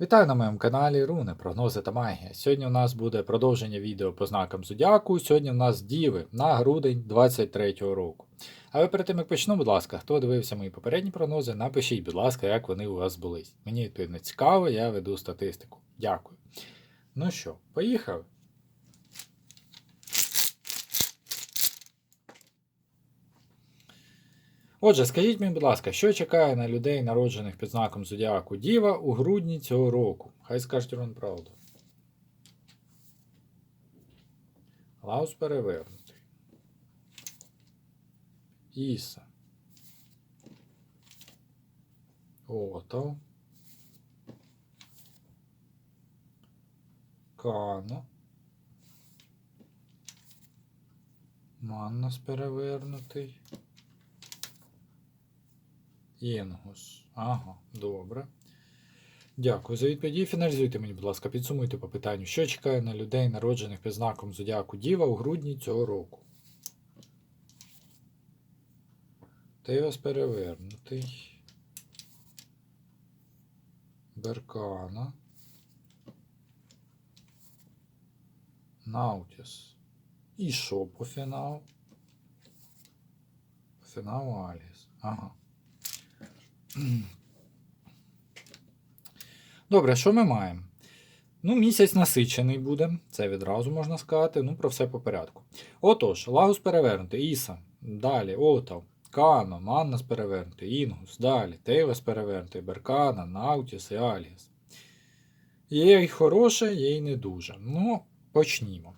Вітаю на моєму каналі Руни, прогнози та магія. Сьогодні у нас буде продовження відео по знакам Зодіаку. Сьогодні у нас діви на грудень 23-го року. Але перед тим як почну, будь ласка, хто дивився мої попередні прогнози, напишіть, будь ласка, як вони у вас були. Мені відповідно цікаво, я веду статистику. Дякую. Ну що, поїхали? Отже, скажіть мені, будь ласка, що чекає на людей, народжених під знаком Зодіаку Діва у грудні цього року? Хай скажуть вам правду. Лаус перевернутий. Іса. Ото. Кано. Маннас перевернутий. Інгус. Ага, добре. Дякую за відповіді. Фіналізуйте мені, будь ласка, підсумуйте по питанню, що чекає на людей, народжених під знаком Зодіаку Діва у грудні цього року. Тейвас перевернутий. Беркана. Наутіс. І що по фіналу? По фіналу Аліс. Ага. Добре, що ми маємо? Ну, місяць насичений буде, це відразу можна сказати. Ну, про все по порядку. Отож, Лагус перевернутий, Іса, далі, Отав, Кано, Маннас перевернутий, Інгус, далі, Тейвас перевернутий, Беркана, Наутіс і Аліс. Є й хороше, є й не дуже. Ну, почнімо.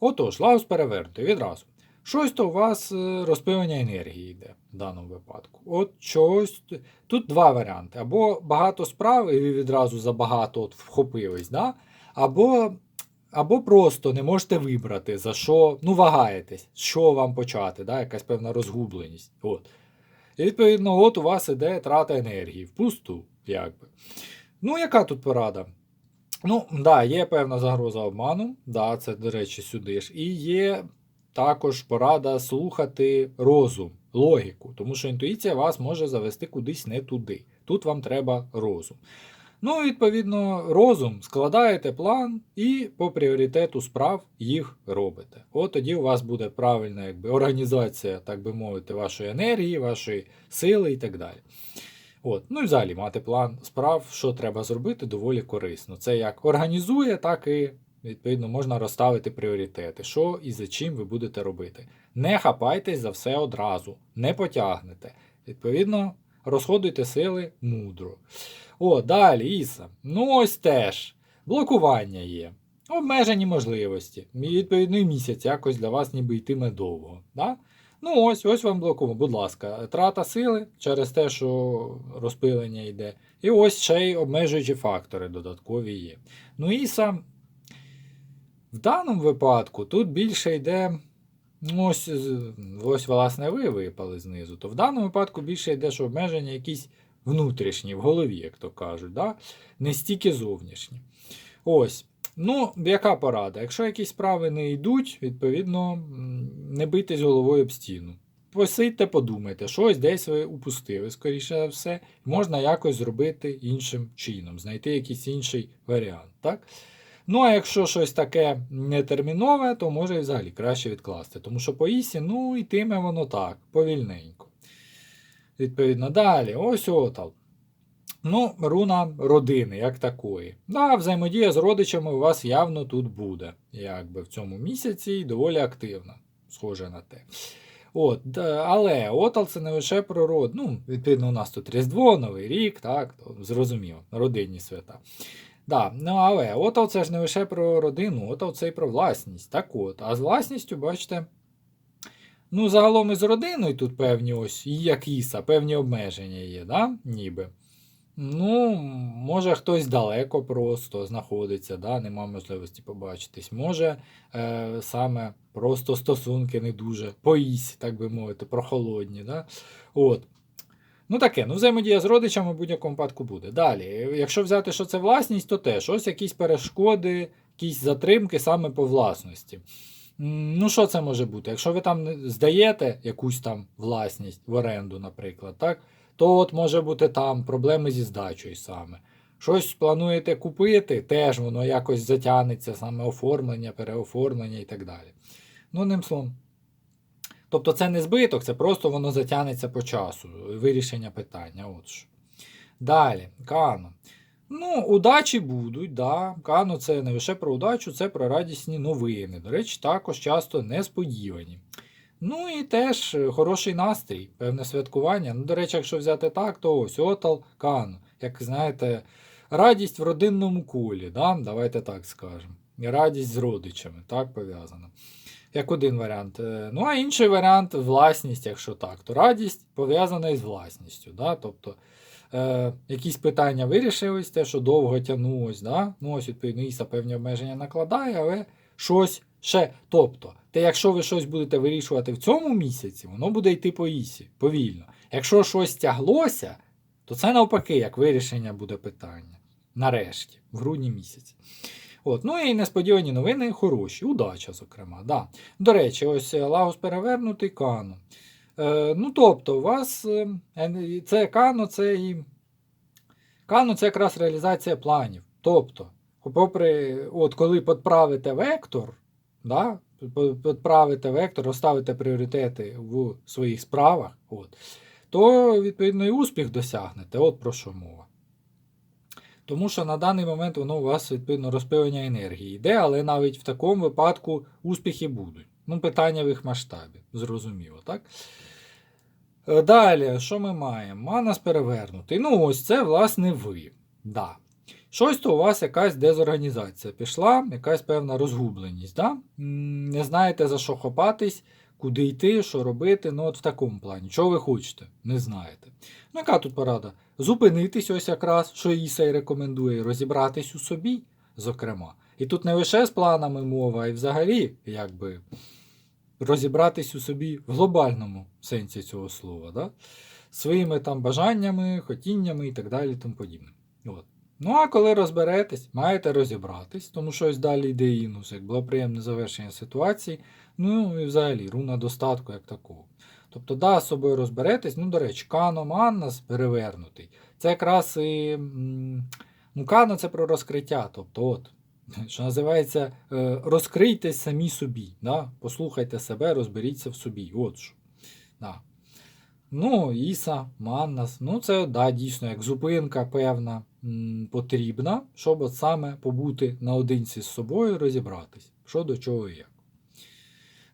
Отож, Лагус перевернутий відразу. Щось то у вас е, розпилення енергії йде в даному випадку. От чогось. Тут два варіанти. Або багато справ, і ви відразу забагато от вхопились, да? або, або просто не можете вибрати, за що, ну, вагаєтесь, чого вам почати, да? якась певна розгубленість. От. І відповідно, от у вас іде трата енергії, впусту, якби. Ну, яка тут порада? Ну, да, є певна загроза обману, да, це, до речі, сюди ж. І є також порада слухати розум, логіку, тому що інтуїція вас може завести кудись не туди. Тут вам треба розум. Ну, відповідно, розум складаєте план і по пріоритету справ їх робите. От тоді у вас буде правильна якби, організація, так би мовити, вашої енергії, вашої сили і так далі. От. Ну і взагалі мати план справ, що треба зробити, доволі корисно. Це як організує, так і відповідно можна розставити пріоритети, що і за чим ви будете робити. Не хапайтесь за все одразу, не потягнете. Відповідно, розходуйте сили мудро. О, далі, Іса. Ну ось теж. Блокування є. Обмежені можливості. І відповідно місяць якось для вас ніби йтиме довго. Да? Ну ось, ось вам блокуємо, будь ласка, трата сили через те, що розпилення йде. І ось ще й обмежуючі фактори додаткові є. Ну і сам в даному випадку тут більше йде. ну, Ось, ось, власне, ви випали знизу. То в даному випадку більше йде, що обмеження якісь внутрішні, в голові, як то кажуть, да? не стільки зовнішні. Ось. Ну, яка порада? Якщо якісь справи не йдуть, відповідно, не бийтесь головою об стіну. Посидьте, подумайте, щось десь ви упустили, скоріше за все, можна якось зробити іншим чином, знайти якийсь інший варіант. Так? Ну, а якщо щось таке нетермінове, то може і взагалі краще відкласти. Тому що по ісі, ну, йтиме воно так, повільненько. Відповідно, далі, ось отал. Ну, руна родини, як такої. Да, взаємодія з родичами у вас явно тут буде, якби в цьому місяці і доволі активна, схоже на те. От, але Отал це не лише про род. Ну, відповідно, у нас тут Різдво, Новий рік, так, то зрозуміло, родинні свята. Да, ну але Отал це ж не лише про родину, Отал це і про власність. Так от, а з власністю, бачите, ну, загалом з родиною тут певні ось, як Іса, певні обмеження є, да? ніби. Ну, може хтось далеко просто знаходиться, да? нема можливості побачитись. Може е, саме просто стосунки не дуже поїсть, так би мовити, прохолодні. Да? От. Ну таке, ну взаємодія з родичами в будь-якому випадку буде. Далі, якщо взяти, що це власність, то теж ось якісь перешкоди, якісь затримки саме по власності. Ну, що це може бути? Якщо ви там здаєте якусь там власність в оренду, наприклад, так, то от може бути там проблеми зі здачею саме. Щось плануєте купити, теж воно якось затягнеться, саме оформлення, переоформлення і так далі. Ну, ним словом. Тобто це не збиток, це просто воно затягнеться по часу, вирішення питання. От що. Далі, Кано. Ну, удачі будуть, да. Кано це не лише про удачу, це про радісні новини. До речі, також часто несподівані. Ну і теж е, хороший настрій, певне святкування. Ну, до речі, якщо взяти так, то ось Отал Кано. Як знаєте, радість в родинному колі, да? давайте так скажемо. Радість з родичами, так пов'язано. Як один варіант. Е, Ну, а інший варіант власність, якщо так, то радість пов'язана із власністю. Да? Тобто е, якісь питання вирішились, те, що довго тягнулось. Да? Ну, ось, відповідно, Іса певні обмеження накладає, але щось ще. Тобто, те, якщо ви щось будете вирішувати в цьому місяці, воно буде йти по Ісі, повільно. Якщо щось тяглося, то це навпаки, як вирішення буде питання. Нарешті, в грудні місяці. От, ну і несподівані новини хороші, удача, зокрема. Да. До речі, ось е, Лагос перевернутий Кано. Е, ну, тобто, у вас е, це Кано, це і. Кано це якраз реалізація планів. Тобто, попри, от коли підправите вектор, да, підправите вектор, розставите пріоритети в своїх справах, от, то відповідно і успіх досягнете. От про що мова. Тому що на даний момент воно у вас відповідно розпилення енергії йде, але навіть в такому випадку успіхи будуть. Ну, питання в їх масштабі, зрозуміло, так? Е, Далі, що ми маємо? Манас перевернутий. Ну, ось це, власне, ви. Да. Щось то у вас якась дезорганізація пішла, якась певна розгубленість. Да? Не знаєте за що хопатись, куди йти, що робити. Ну, от в такому плані. Що ви хочете? Не знаєте. Ну, яка тут порада? Зупинитись ось якраз, що Іса й рекомендує, розібратись у собі, зокрема. І тут не лише з планами мова, а й взагалі, якби розібратись у собі в глобальному сенсі цього слова. Да? Своїми там бажаннями, хотіннями і так далі. тому подібне. От. Ну, а коли розберетесь, маєте розібратись, тому що ось далі йде інус, як було приємне завершення ситуації. Ну і взагалі руна достатку як такого. Тобто, да, з собою розберетесь. Ну, до речі, Кано Маннас перевернутий. Це якраз і. Ну, Кано це про розкриття. Тобто, от, що називається, е, розкрийтесь самі собі. Да? Послухайте себе, розберіться в собі. От що. Да. Ну, Іса, Маннас. Ну, це да, дійсно як зупинка певна потрібна, щоб от саме побути наодинці з собою розібратись, що до чого як.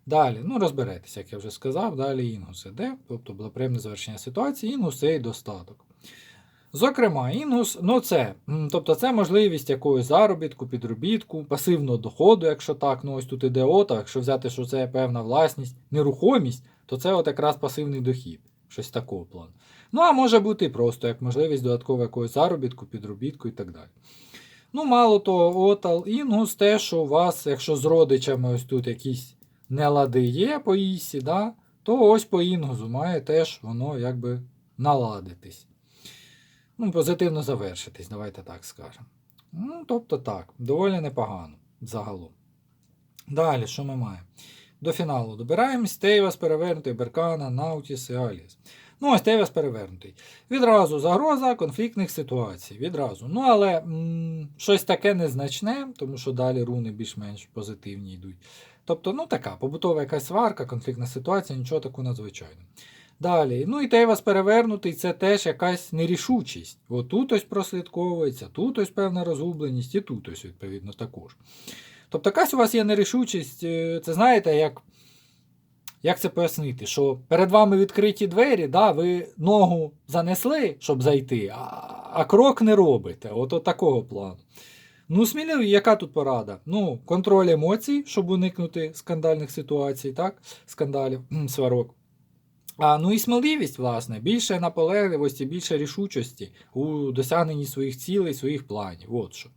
Далі, ну розберетеся, як я вже сказав, далі інгус іде, тобто благоприємне завершення ситуації, інгус і достаток. Зокрема, інгус, ну це, тобто це можливість якогось заробітку, підробітку, пасивного доходу, якщо так, ну ось тут іде ота, якщо взяти, що це певна власність, нерухомість, то це от якраз пасивний дохід, щось такого плану. Ну, а може бути і просто як можливість додаткового якогось заробітку, підробітку і так далі. Ну, мало того, отал інгус те, що у вас, якщо з родичами ось тут якісь нелади є по ісі, да, то ось по інгузу має теж воно якби наладитись. Ну, позитивно завершитись, давайте так скажемо. Ну, тобто так, доволі непогано загалом. Далі, що ми маємо? До фіналу добираємось. Тейвас перевернутий, Беркана, Наутіс і Аліс. Ну, ось Тейвас перевернутий. Відразу загроза конфліктних ситуацій. Відразу. Ну, але м- щось таке незначне, тому що далі руни більш-менш позитивні йдуть. Тобто, ну така побутова якась сварка, конфліктна ситуація, нічого такого надзвичайного. Далі, ну і Тейвас перевернутий це теж якась нерішучість. От тут ось прослідковується, тут ось певна розгубленість, і тут ось, відповідно, також. Тобто, якась у вас є нерішучість, е, це знаєте, як. Як це пояснити? Що перед вами відкриті двері, да, ви ногу занесли, щоб зайти, а, а крок не робите. От, от такого плану. Ну, сміливо, яка тут порада? Ну, контроль емоцій, щоб уникнути скандальних ситуацій, так? Скандалів, сварок. А, ну і сміливість, власне, більше наполегливості, більше рішучості у досягненні своїх цілей, своїх планів. От що.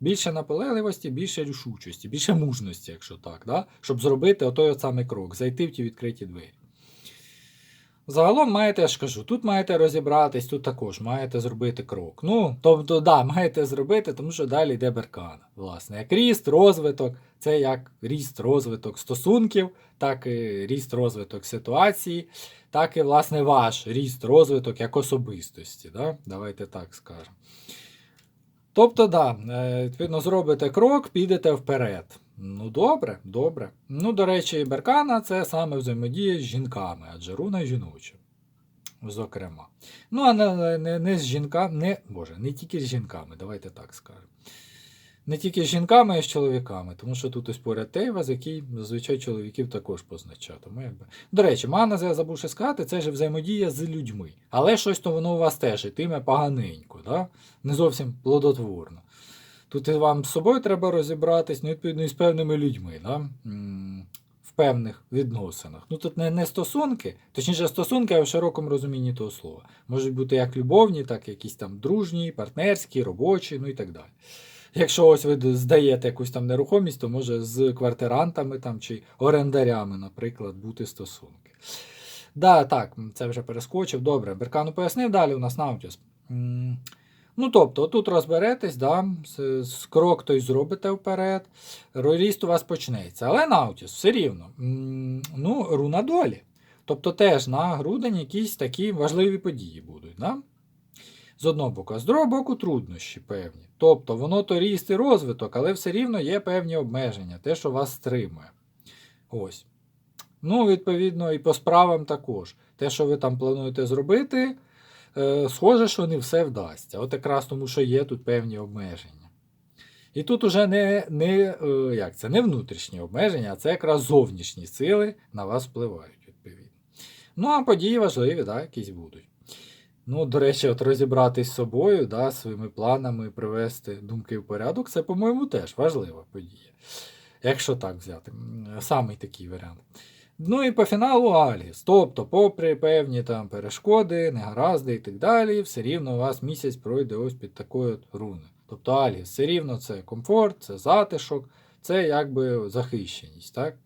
Більше наполегливості, більше рішучості, більше мужності, якщо так, да? щоб зробити отой от самий крок, зайти в ті відкриті двері. Загалом маєте, я ж кажу, тут маєте розібратись, тут також маєте зробити крок. Ну, тобто, да, маєте зробити, тому що далі йде беркана. Власне, як ріст, розвиток, це як ріст, розвиток стосунків, так і ріст, розвиток ситуації, так і, власне, ваш ріст, розвиток як особистості. Да? Давайте так скажемо. Тобто, да, е, відповідно, зробите крок, підете вперед. Ну, добре, добре. Ну, до речі, Беркана це саме взаємодія з жінками, адже руна жіноча. Зокрема. Ну, а не, не, не з жінками, не, боже, не тільки з жінками, давайте так скажемо. Не тільки з жінками, а й з чоловіками, тому що тут ось поряд Тейваз, який зазвичай чоловіків також позначає. Тому якби... До речі, Мана, я забув ще сказати, це ж взаємодія з людьми. Але щось то воно у вас теж ітиме поганенько, да? не зовсім плодотворно. Тут вам з собою треба розібратись, ну, відповідно, і з певними людьми, да? В певних відносинах. Ну тут не, не стосунки, точніше стосунки, а в широкому розумінні того слова. Можуть бути як любовні, так і якісь там дружні, партнерські, робочі, ну і так далі. Якщо ось ви здаєте якусь там нерухомість, то може з квартирантами там, чи орендарями, наприклад, бути стосунки. Да, так, це вже перескочив. Добре, Беркану пояснив, далі у нас Наутіс. Ну, тобто, тут розберетесь, да, крок той зробите вперед, ріст у вас почнеться. Але Наутіс все рівно. Ну, руна долі. Тобто теж на грудень якісь такі важливі події будуть. Да? З одного боку, а з другого боку труднощі певні. Тобто воно то ріст і розвиток, але все рівно є певні обмеження, те, що вас стримує. Ось. Ну, відповідно, і по справам також. Те, що ви там плануєте зробити, схоже, що не все вдасться. От якраз тому, що є тут певні обмеження. І тут уже не, не, е, як це, не внутрішні обмеження, а це якраз зовнішні сили на вас впливають, відповідно. Ну, а події важливі, да, якісь будуть. Ну, до речі, от розібратись з собою, да, своїми планами, привести думки в порядок, це, по-моєму, теж важлива подія. Якщо так взяти, самий такий варіант. Ну і по фіналу Альгіс. Тобто, попри певні там перешкоди, негаразди і так далі, все рівно у вас місяць пройде ось під такою от руною. Тобто Альгіс, все рівно це комфорт, це затишок, це якби захищеність. так?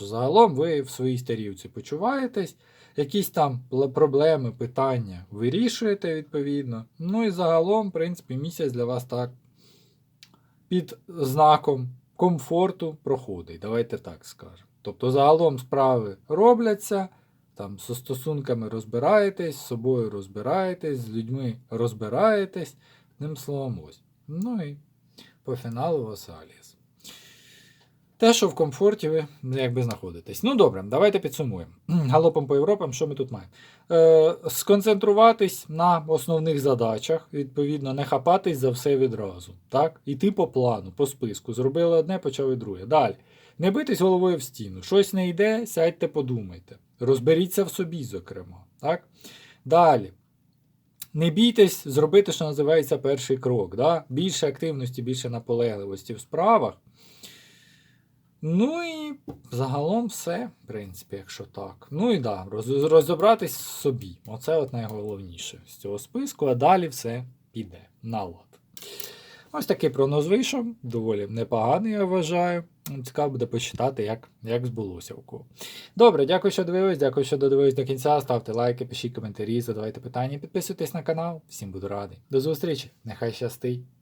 Загалом ви в своїй старівці почуваєтесь, якісь там проблеми, питання вирішуєте відповідно. Ну і загалом, в принципі, місяць для вас так під знаком комфорту проходить. Давайте так скажемо. Тобто, загалом справи робляться, там зі стосунками розбираєтесь, з собою розбираєтесь, з людьми розбираєтесь. Одним словом, ось. Ну і по фіналу вас Аліс. Те, що в комфорті ви якби знаходитесь. Ну добре, давайте підсумуємо. Галопом по Європам, що ми тут маємо? Е, сконцентруватись на основних задачах, відповідно, не хапатись за все відразу. Так? Іти по плану, по списку. Зробили одне, почали друге. Далі. Не битись головою в стіну. Щось не йде, сядьте, подумайте. Розберіться в собі, зокрема. Так? Далі. Не бійтесь зробити, що називається перший крок. Да? Більше активності, більше наполегливості в справах. Ну і загалом все, в принципі, якщо так. Ну і да, роз, розібратись в собі. Оце от найголовніше з цього списку, а далі все піде на лад. Ось такий прогноз вийшов, доволі непоганий, я вважаю. Цікаво буде почитати, як, як збулося у кого. Добре, дякую, що дивились, дякую, що додивились до кінця. Ставте лайки, пишіть коментарі, задавайте питання, підписуйтесь на канал. Всім буду радий. До зустрічі, нехай щастить!